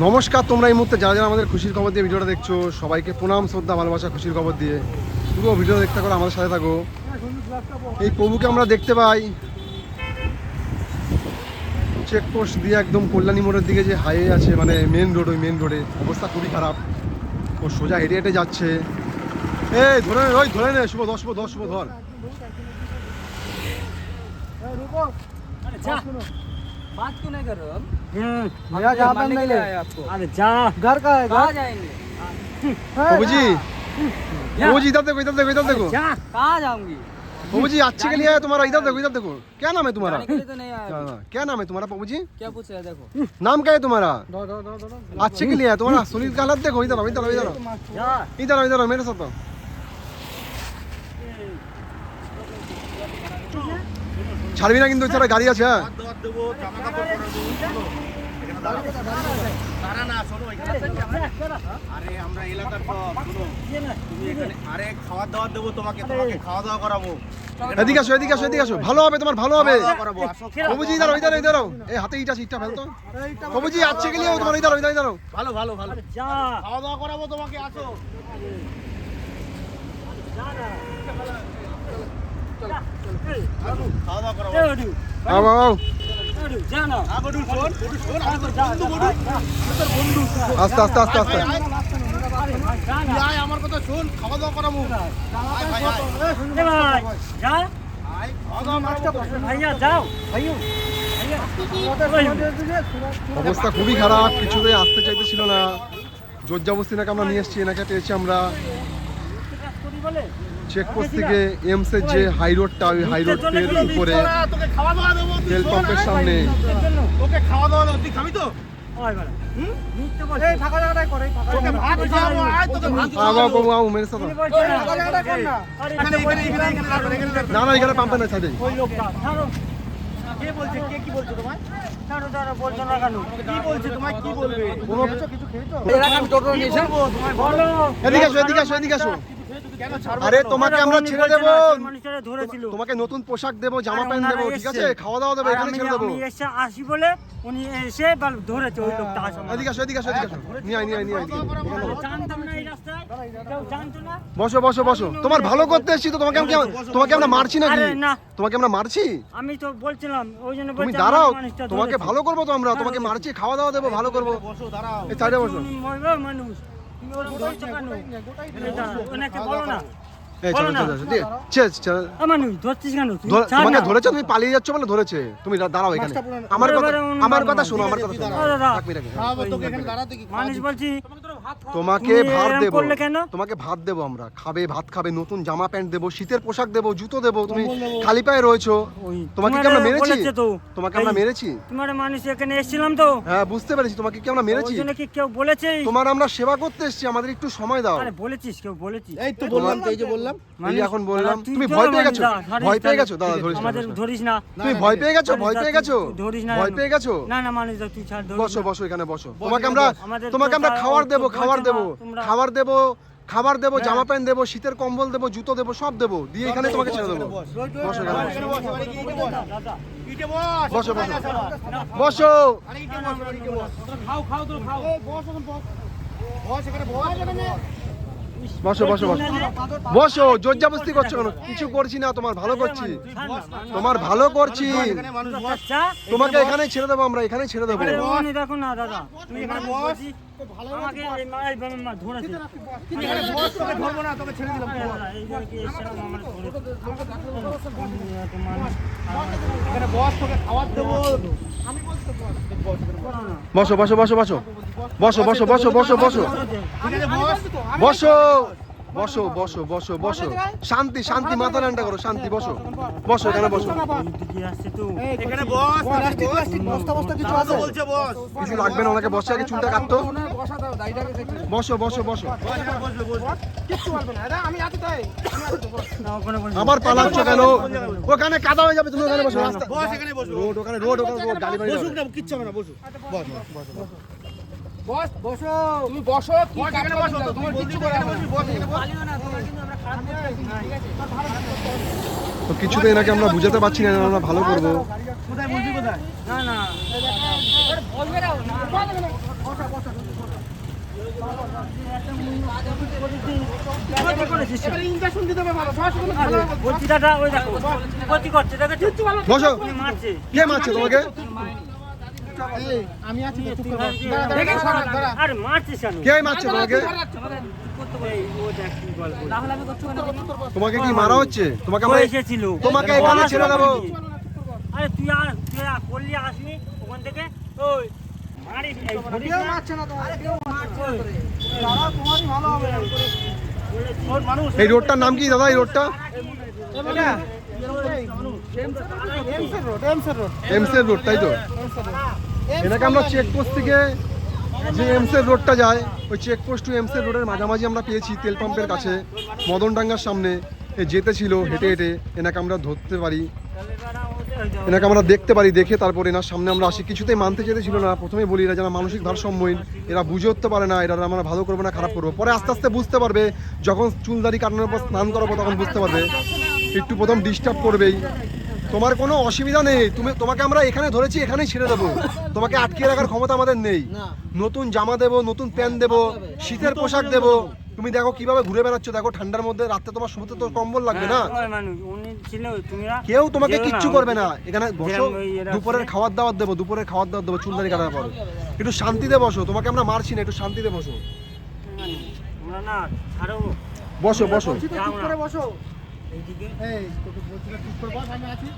নমস্কার, তোমরা এই মুহূর্তে যারা যারা আমাদের খুশির খবর দিয়ে ভিডিওটা দেখছ, সবাইকে প্রণাম, শ্রদ্ধা, ভালোবাসা, খুশির খবর দিয়ে। পুরো ভিডিও দেখতে করো আমাদের সাথে থাকো। এই প্রভুকে আমরা দেখতে পাই। চেকপোস্ট দিয়ে একদম কল্যাণী মোড়ের দিকে যে হাইওয়ে আছে মানে মেন রোড ওই মেন রোডে অবস্থা খুবই খারাপ। ও সোজা হেঁটে হেঁটে যাচ্ছে। এই, ধরে নে, ওই, ধরে নে, শুভ, দশ শুভ দশ, শুভ, ধর। बात क्यों नहीं कर रहे हो भैया हम्म, जहाँ बंद नहीं है। अरे जा घर का है कहाँ जाएँगे? हाँ। बाबू जी। बाबू जी इधर देखो इधर देखो इधर देखो। कहाँ जाऊँगी? बाबू जी अच्छे के लिए आया तुम्हारा इधर देखो इधर देखो। क्या नाम है तुम्हारा? तो हाँ, क्या नाम है तुम्हारा बाबू जी? क्या पूछ रहे देखो। नाम क्या है तुम्हारा? अच्छे के लिए आया तुम्हारा सुनील का हालत देखो इधर इधर इधर इधर इधर मेरे साथ ছাড়বি না কিন্তু ছাড়া গাড়ি আছে আরে খাওয়া দাওয়া দেবো তোমাকে খাওয়া দাওয়া করাবো এদিকে আসো। ভালো হবে তোমার ভালো হবে। হাতে ইটা সিটটা ভালো ভালো খাওয়া দাওয়া করাবো তোমাকে আস্তে আস্তে আস্তে আস্তে আমার কথা খাওয়া দাওয়া করাবো অবস্থা খুবই খারাপ, কিছুতে আসতে চাইতেছিল না। জোর নাকি আমরা নিয়ে এসছি, এনাকে পেয়েছি আমরা। চেকপোস্ট থেকে এমস এর যে হাই রোডটা ওই হাই রোড পের উপরে তেল পাম্পের সামনে ওকে খাওয়া দাওয়া দেবো তুই খাবি তো না না এখানে পাম্পে বলো এদিকে আসো এদিকে আসো এদিকে আসো আরে তোমাকে আমরা ছেড়ে দেবো। তোমাকে নতুন পোশাক দেবো জামা প্যান্ট দেবো ঠিক আছে? খাওয়া দাওয়া দেবো এখানে ছেড়ে দেবো। আমি এসে আসি বলে উনি এসে বাল ধরেছে ওই লোকটা আসা এদিকে আসো এদিকে আসো এদিকে আসো। নিয়ে আয় নিয়ে আয় নিয়ে আয় বসো। জানতাম না এই রাস্তায়? কেউ জানতো না? বসো বসো বসো। তোমার ভালো করতে এসেছি তো তোমাকে আমি তোমাকে আমরা মারছি নাকি? না। তোমাকে আমরা মারছি? আমি তো বলছিলাম ওই জন্য তুমি দাঁড়াও তোমাকে ভালো করব তো আমরা। তোমাকে মারছি খাওয়া দাওয়া দেবো ভালো করব। বসো দাঁড়াও। এই সাইডে বসো। মানুষ। মানে ধরেছে তুমি পালিয়ে যাচ্ছ বলে ধরেছে। তুমি দাঁড়াও আমার কথা আমার কথা শোনো আমার মানুষ বলছি তোমাকে ভাত দেবো। তোমাকে ভাত দেবো আমরা। খাবে ভাত খাবে নতুন জামা প্যান্ট দেবো শীতের পোশাক দেবো জুতো দেবো তুমি খালি পায়ে রয়েছো। তোমাকে কি আমরা মেরেছি? তোমাকে আমরা মেরেছি? তোমার মানুষ এখানে এসেছিলাম তো। হ্যাঁ বুঝতে পেরেছি। তোমাকে কি আমরা মেরেছি? কি কেউ বলেছে? তোমার আমরা সেবা করতে এসেছি আমাদের একটু সময় দাও। আরে বলেছিস কেউ বলেছিস। এই তো বললাম তো এই যে বললাম। মানুষ- এখন বললাম। তুমি ভয় পেয়ে গেছো? ভয় পেয়ে। গেছো? দাদা ধরিস না, আমাদের ধরিস। না। তুমি ভয় পেয়ে গেছো? ভয় পেয়ে গেছো? ধরিস না। ভয় পেয়ে গেছো? না না মানুষ তুই ছাড় বসো বসো এখানে বসো। তোমাকে আমরা তোমাকে আমরা খাবার দেবো খাবার দেব দেবো খাবার দেবো খাবার দেবো হ্যাঁ। জামা প্যান্ট দেবো শীতের কম্বল দেবো জুতো দেবো সব দেবো। দিয়ে এখানে তোমাকে ছেড়ে দেবো। বসো বসো। বসো। বসো। বস বসো, বসো। বস। বসো আরে ইটে বস এবারে ইটে বস খাও খাও তো খাও বস এখন বস বস এখানে বস এখানে বসো বসো বসো বসো জোর জবস্তি করছ কেন কিছু করছি না তোমার ভালো করছি তোমার ভালো করছি আচ্ছা তোমাকে এখানে ছেড়ে দেবো আমরা এখানে ছেড়ে দেবো দেখো না দাদা তুমি এখানে মানুষ বস। বস বস। বসো বসো বসো বসো বসো বসো বসো বসো বসো বসো বসো শান্তি শান্তি মাথা ঠান্ডা করো শান্তি বসো। বসো এখানে বসো। এদিকে আসছে তো। এখানে বস প্লাস্টিক প্লাস্টিক বস্তা বস্তা কিছু আছে? বলছে বস। কিছু লাগবে না ওনাকে বসে আগে চুলটা কাটতো? বসো বসো বসো আবার পালাচ্ছ কেন? ওখানে কাদা হয়ে যাবে তুমি ওখানে বসো রাস্তা বস এখানে বসো। রোড ওখানে রোড ওখানে রোড গাড়ি বসুক না কিচ্ছু হবে না বসুক। বস বস বস। বস বসো। কিছু করে বসবি আমরা বুঝাতে পারছি না আমরা ভালো করব। কোথায় বলবি কে মারছে তোমাকে? আমি আছি চুপ করো ভাবছিস, দাঁড়া, দাঁড়া, দাঁড়া, দাঁড়া, দাঁড়া। আরে মারছিস কেন কে মারছে তোমাকে কি তোমাকে কি মারা হচ্ছে? তোমাকে আমরা এসেছিল। তোমাকে এখানে ছেড়ে দেবো। আরে তুই আর তুই করলি আসবি ওখান থেকে। ওই মারি এই কেউ মারছে না তো কেউ মারছে না তোমারই ভালো হবে। এই রোডটার নাম কি দাদা এই রোডটা? এমসের রোড এমসের তাই তো? এটাকে আমরা চেকপোস্ট থেকে যে এমস এর রোডটা যায়, ওই চেকপোস্ট টু এমস এর রোডের মাঝামাঝি আমরা পেয়েছি তেল পাম্পের কাছে। মদনডাঙ্গার সামনে যেতে ছিল, হেঁটে হেঁটে। এনাকে আমরা ধরতে পারি। এনাকে আমরা দেখতে পারি, দেখে তারপর এনার সামনে আমরা আসি। কিছুতেই মানতে চেতে ছিল না। প্রথমে বলি, এরা যারা মানসিক ভারসাম্যহীন। এরা বুঝে উঠতে পারে না, এরা আমরা ভালো করব না, খারাপ করব। পরে আস্তে আস্তে বুঝতে পারবে, যখন চুলদারি কাটানোর পর স্নান করাবো, তখন বুঝতে পারবে। একটু প্রথম ডিস্টার্ব করবেই। তোমার কোনো অসুবিধা নেই। তুমি তোমাকে আমরা এখানে ধরেছি এখানেই ছেড়ে দেবো। তোমাকে আটকে রাখার ক্ষমতা আমাদের নেই। নতুন জামা দেবো নতুন প্যান্ট দেবো শীতের পোশাক দেবো। তুমি দেখো কীভাবে ঘুরে বেড়াচ্ছ। দেখো ঠান্ডার মধ্যে রাত্রে তোমার শুতে তো কম্বল লাগবে না। ওই মানুষ, উনি ছিল, তুমিরা কেউ তোমাকে কিচ্ছু করবে না। এখানে বসো। দুপুরের। খাবার দাবার দেবো দুপুরের খাবার দাবার দেবো চুলদারি কাটার পর। একটু শান্তিতে বসো। তোমাকে আমরা মারছি না একটু শান্তিতে বসো। তোমরা না ছাড়ো বসো বসো। বসো। এই তোকে বলছি চুপ করে বস আমি আছি।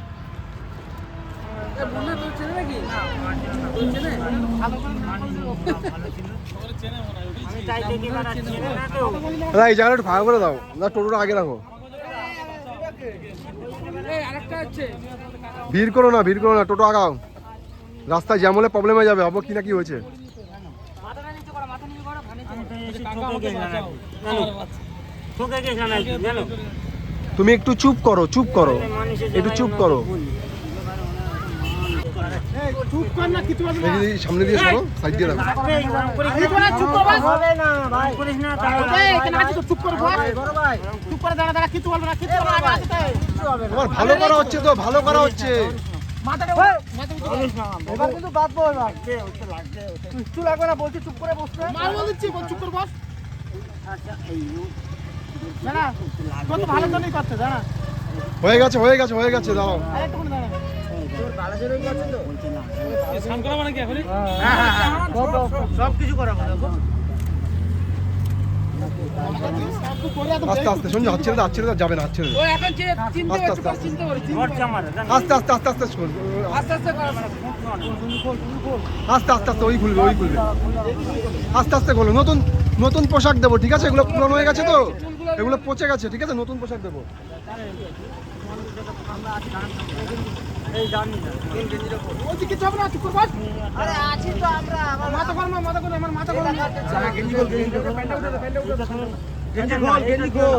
না না। এই জায়গাটা একটু ফাঁকা দাও। দাদা টোটোটা আগে রাখো। এই আরেকটা আছে। ভিড় করো না ভিড় করো না টোটো আগাও। রাস্তায় জ্যাম হলে প্রবলেম হয়ে যাবে হব কি না কি হয়েছে? আমি তুমি একটু চুপ করো চুপ করো। একটু চুপ করো। সামনে দিয়ে সরো সাইড দিয়ে তোমার ভালো করা হচ্ছে তো ভালো করা হচ্ছে। মাথাটা এবার কিন্তু বাঁধবো এবার লাগবে না বলছি চুপ করে বসতে চুপ করে বস। আচ্ছা হয়ে গেছে হয়ে গেছে হয়ে গেছে দাঁড়াও। আরেকটুখানি দাঁড়া। সব কিছু করাবো দেখো। আস্তে আস্তে শুনছো? হাত ছেড়ে দাও, হাত ছেড়ে যাবে না হাত ছেড়ে দাও। ও এখন যে চিনতে আস্তে, আস্তে, জানো? আস্তে আস্তে আস্তে আস্তে আস্তে আস্তে আস্তে আস্তে আস্তে ওই খুলবে ওই খুলবে। আস্তে আস্তে খোলো। নতুন নতুন পোশাক দেবো ঠিক আছে? এগুলো পুরনো হয়ে গেছে তো? এগুলো পচে গেছে ঠিক আছে? নতুন পোশাক দেবো।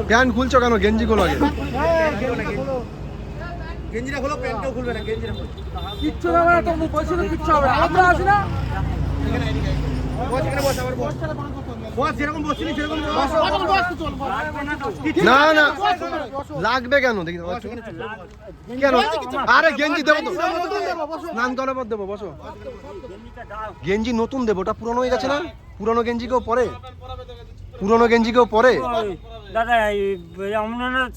প্যান্ট খুলছো কেন? গেঞ্জি খোলো আগে। গেঞ্জিটা খোলো। প্যান্টটাও খুলবে না গেঞ্জিটা খোলো। কিচ্ছু হবে না তো বলছি কিচ্ছু হবে আমরা আছি না? বস এখানে বস আবার বস। না না। লাগবে কেন? দেখি কেন? আরে গেঞ্জি দেবো তো। স্নান করার পর দেবো বসো। গেঞ্জি নতুন দেবো ওটা পুরনো হয়ে গেছে না? পুরনো গেঞ্জি কেউ পরে? পুরনো গেঞ্জি কেউ পরে? দাদা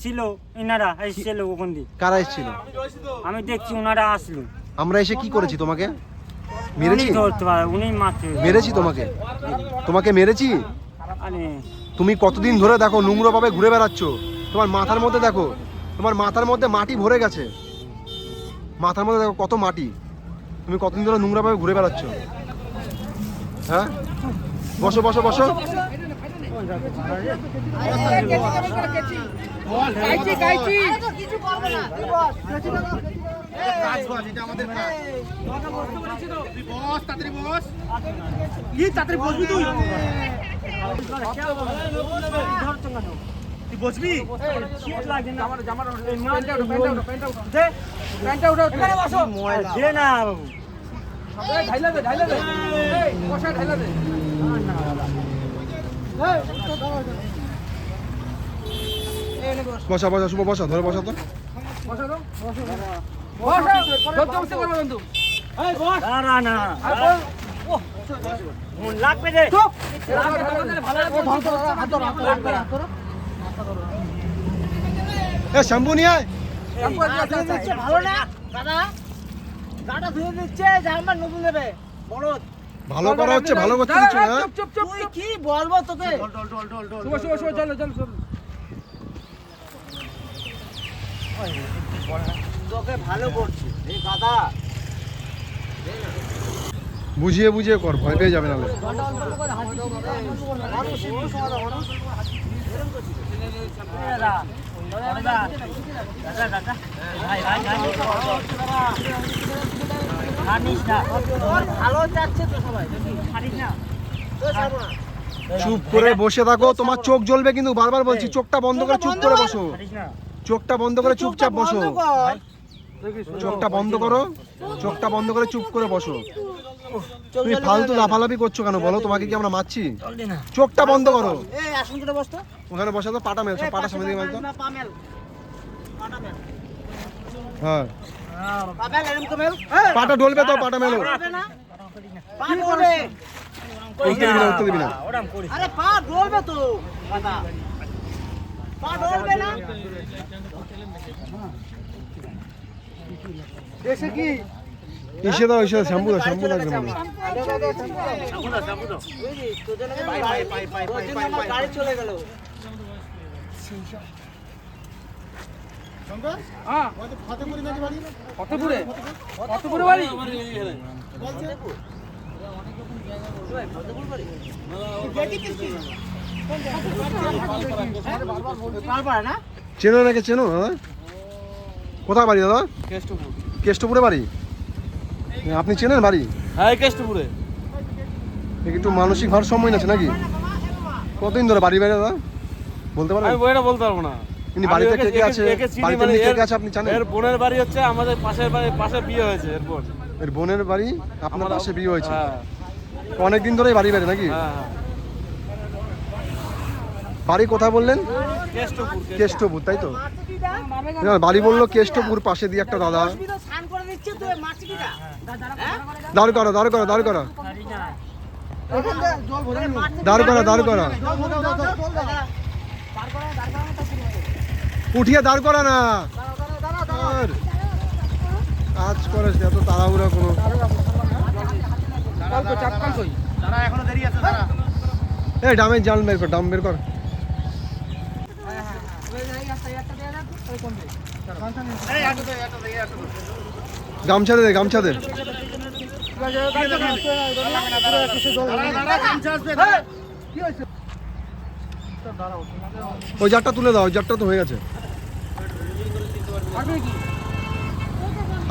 ছিল এনারা এসেছিল ওখান দিয়ে। কারা এসেছিল? আমি দেখছি ওনারা আসলো। আমরা এসে কি করেছি তোমাকে? মেরেছি? মেরেছি। তোমাকে? তোমাকে মেরেছি? তুমি কতদিন ধরে দেখো নোংরা ভাবে ঘুরে বেড়াচ্ছ? তোমার মাথার মধ্যে দেখো তোমার মাথার মধ্যে মাটি ভরে গেছে। মাথার মধ্যে দেখো কত মাটি। তুমি কতদিন ধরে নোংরা ভাবে ঘুরে বেড়াচ্ছ? হ্যাঁ? বসো বসো বসো। গাইছি গাইছি কাজ বস এটা আমাদের কাজ। তুই বস তাড়াতাড়ি কি তাড়াতাড়ি বসবি তুই? তুই বসবি? দে না ঢাইলা দে ঢাইলা দে। ঢাইলা দে। শুভ বসা ধরে বসা তো। বসা দাও বসা মন শ্যাম্পু নিয়ে ভালো দাদা ধুয়ে দিচ্ছে নতুন ভালো করা হচ্ছে ভালো করতে না হ্যাঁ? তুই কি বলব তোকে যাবে নাহলে দাদা দাদা দাদা দাদা ভাই ভাই ভাই ছাড়িস না তোর ভালো যাচ্ছে তো সবাই ছাড়িস না তো ছাড়বো না চুপ করে বসে থাকো, তোমার চোখ জ্বলবে কিন্তু, বারবার বলছি, চোখটা বন্ধ করে চুপ করে বসো। চোখটা বন্ধ করে চুপচাপ বসো। কর। চোখটা বন্ধ করো। চোখটা বন্ধ করে চুপ করে বসো। তুমি ফালতু লাফালাফি করছ কেন? বলো, তোমাকে কি আমরা মারছি? চোখটা বন্ধ করো। ওখানে বসে তো পাটা মেলছো পাটা সামনে দিয়ে মেলতো হ্যাঁ। পাটা ডলবে তো, পাটা মেলো। দেশে কি? ইসে দাও ইসে শ্যাম্পু দাও শ্যাম্পু লাগবে মানে চেনো নাকি চেনো দাদা? কোথায় বাড়ি দাদা? কেষ্টপুর কেষ্টপুরে বাড়ি? আপনি চেনেন বাড়ি? হ্যাঁ কেষ্টপুরে। একটু মানসিক ভারসাম্য আছে নাকি? কতদিন ধরে বাড়ি বাইরে দাদা? বলতে পারবেন? আমি বইটা বলতে পারব না। ইনি বাড়িতে কে কে আছে? বাড়িতে মানে কে কে আছে আপনি জানেন? এর বোনের বাড়ি হচ্ছে আমাদের পাশের বাড়ি পাশে বিয়ে হয়েছে এরপর এর বোনের বাড়ি আপনার পাশে বিয়ে হয়েছে? হ্যাঁ। অনেক দিন ধরেই বাড়ি বাইরে নাকি? হ্যাঁ হ্যাঁ। বাড়ি কোথায় বললেন? কেষ্টপুর। কেষ্টপুর তাই তো? বাড়ি বলল কেষ্টপুর পাশে দিয়ে একটা দাদা। দাঁড় করো দাঁড় করো দাঁড় করো দাঁড় করো দাঁড় করো উঠিয়ে দাঁড় করা না কাজ করে এত তাড়াহুড়া কোনো তারা এখনও দেরি আছে তারা এই ডামের জাল বের কর ডাম বের কর এই গামছা দে গামছা দে। ওই জারটা তুলে দাও ওই জারটা তো হয়ে গেছে।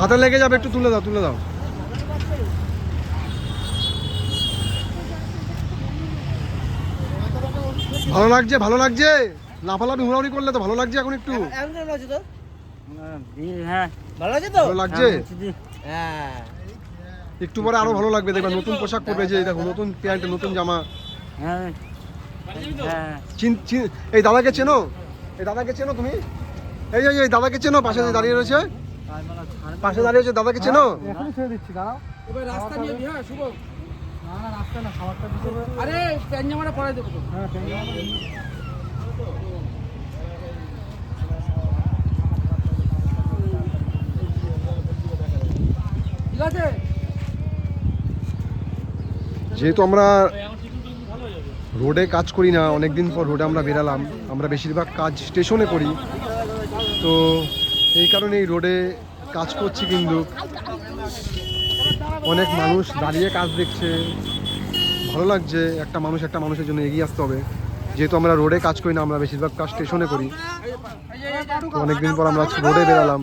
হাতে লেগে যাবে একটু তুলে দাও তুলে দাও। ভালো লাগছে ভালো লাগছে? লাফালাফি হুড়াহুড়ি করলে তো ভালো লাগছে এখন একটু। হ্যাঁ ভালো আছে তো? ভালো লাগছে? হ্যাঁ একটু পরে আরও ভালো লাগবে দেখবা নতুন পোশাক পরবে যে এই দেখো নতুন প্যান্ট নতুন জামা। হ্যাঁ। হ্যাঁ। চিন চিন এই দাদাকে চেনো? এই দাদাকে চেনো তুমি? এই যে এই দাদাকে চেনো? পাশে দাঁড়িয়ে রয়েছে? পাশে দাঁড়িয়ে রয়েছে দাদাকে চেনো? এবার রাস্তা নিয়ে দি, হ্যাঁ শুভ। আরে প্যান জামাটা পরে দেবো তো যেহেতু আমরা রোডে কাজ করি না অনেক দিন পর রোডে আমরা বেরালাম। আমরা বেশিরভাগ কাজ স্টেশনে করি। তো এই কারণেই রোডে কাজ করছি কিন্তু। অনেক মানুষ দাঁড়িয়ে কাজ দেখছে। ভালো লাগছে একটা মানুষ একটা মানুষের জন্য এগিয়ে আসতে হবে। যেহেতু আমরা রোডে কাজ করি না, আমরা বেশিরভাগ কাজ স্টেশনে করি। অনেকদিন পর আমরা রোডে বেরালাম।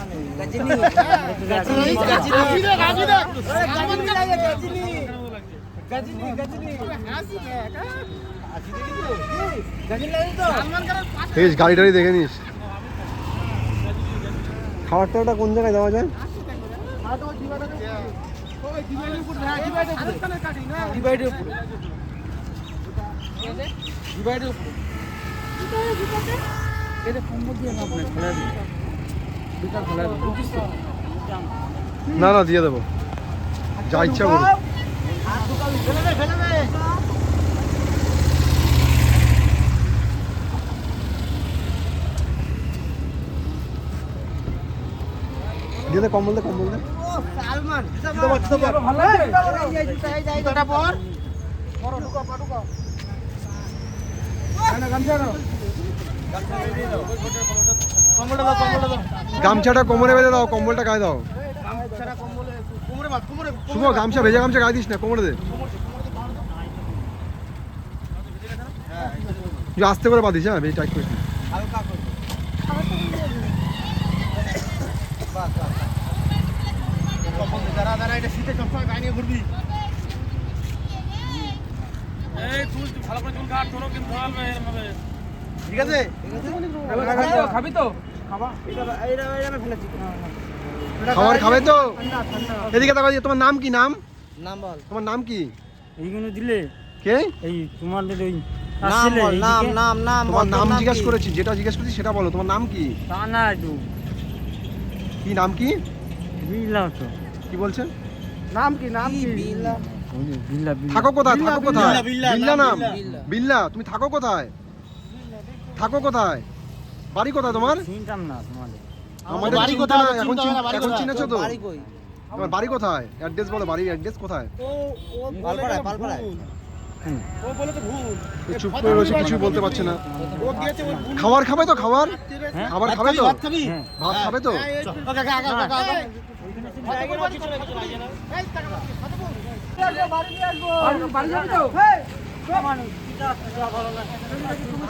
হাসি দেখ নিস। খাবার টাবারটা কোন জায়গায় দেওয়া যায়? ডিভাইডের উপরে। ডিভাইডের উপরে এটা কম্বল দিয়ে না খোলা দিই দুটা খোলা দিই বুঝিস তো না না দিয়ে দেবো। যা ইচ্ছা দে দিয়ে দে কম্বল দে কম্বল দে। গামছা গামছাটা কোমরে বেঁধে দাও কম্বলটা গায়ে দাও। গামছাটা কম্বলে কোমরে বাঁধ কোমরে শুভ গামছা ভেজা গামছা গায়ে দিস না কোমরে দে। তুই আস্তে করে বাঁধিস হ্যাঁ বেশি টাইট করিস ঠিক আছে? খাবি তো? খাবার খাবে তো? এদিকে তাকাও তোমার নাম কি নাম? নাম বল। তোমার নাম কি? এইগুলো দিলে? কে? এই তোমাদের ওই নাম নাম নাম নাম তোমার নাম জিজ্ঞেস করেছি যেটা জিজ্ঞেস করেছি সেটা বলো তোমার নাম কি? না কি নাম কি? তো। কি বলছেন? নাম কি নাম কি? বিল্লা বিল্লা থাকো কোথায় থাকো কোথায়? বিল্লা, বিল্লা, বিল্লা নাম? বিল্লা। বিল্লা তুমি থাকো কোথায়? থাকো কোথায়? বাড়ি কোথায় তোমার? চিনতাম না তোমাদের। আমাদের বাড়ি কোথায়? এখন এখন চিনেছো তো? বাড়ি কই? তোমার বাড়ি কোথায়? অ্যাড্রেস বলো বাড়ির অ্যাড্রেস কোথায়? পালপাড়ায়, পালপাড়ায়। তো চুপ করে রয়েছে কিছুই বলতে পারছে না। ও খাবার খাবে তো খাবার? হ্যাঁ? খাবার খাবে তো? ভাত খাবি? হ্যাঁ। তো ও। বাড়ি যাবি তো?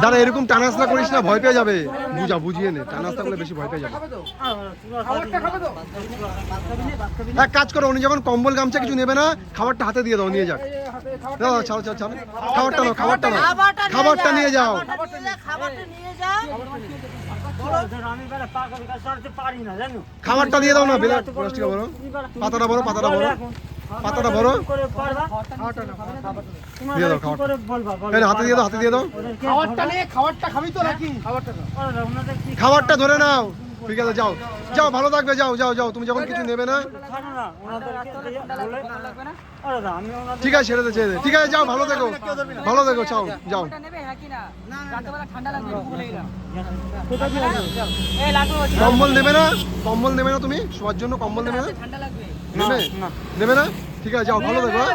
দাদা, এরকম টানাসলা করিস না, ভয় পেয়ে যাবে। বুঝা, বুঝিয়ে নে। টানাসলা করলে বেশি ভয় পেয়ে যাবে। এক কাজ করো, উনি যখন কম্বল গামছা কিছু নেবে না, খাবারটা হাতে দিয়ে দাও, নিয়ে যাক। দাও ছাড়ো ছাড়ো ছাড়ো। খাবারটা নাও খাবারটা নাও। খাবারটা নিয়ে যাও। বেলা খাবারটা দিয়ে দাও না, বেলা প্লাস্টিক বড় পাতাটা বলো, পাতাটা বড় পাতাটা বড় দিয়ে দাও হাতে দিয়ে দাও হাতে দিয়ে দাও। খাবারটা নিয়ে খাবারটা খাবি তো নাকি? খাবারটা দাও। ওরা ওনাদের কি খাবারটা ধরে নাও। ঠিক আছে যাও। যাও ভালো থাকবে যাও যাও যাও। তুমি যখন কিছু নেবে না। খানো না ওনাদের বলে ওরা দা, আমি ওনাদের ঠিক আছে ছেড়ে দে ছেড়ে দে। ঠিক আছে যাও ভালো থেকো। ভালো থেকো যাও যাও। কম্বল নেবে না? কম্বল নেবে না তুমি? শোয়ার জন্য কম্বল নেবে না? নেবে নেবে না। ঠিক আছে যাও ভালো থাকো হ্যাঁ?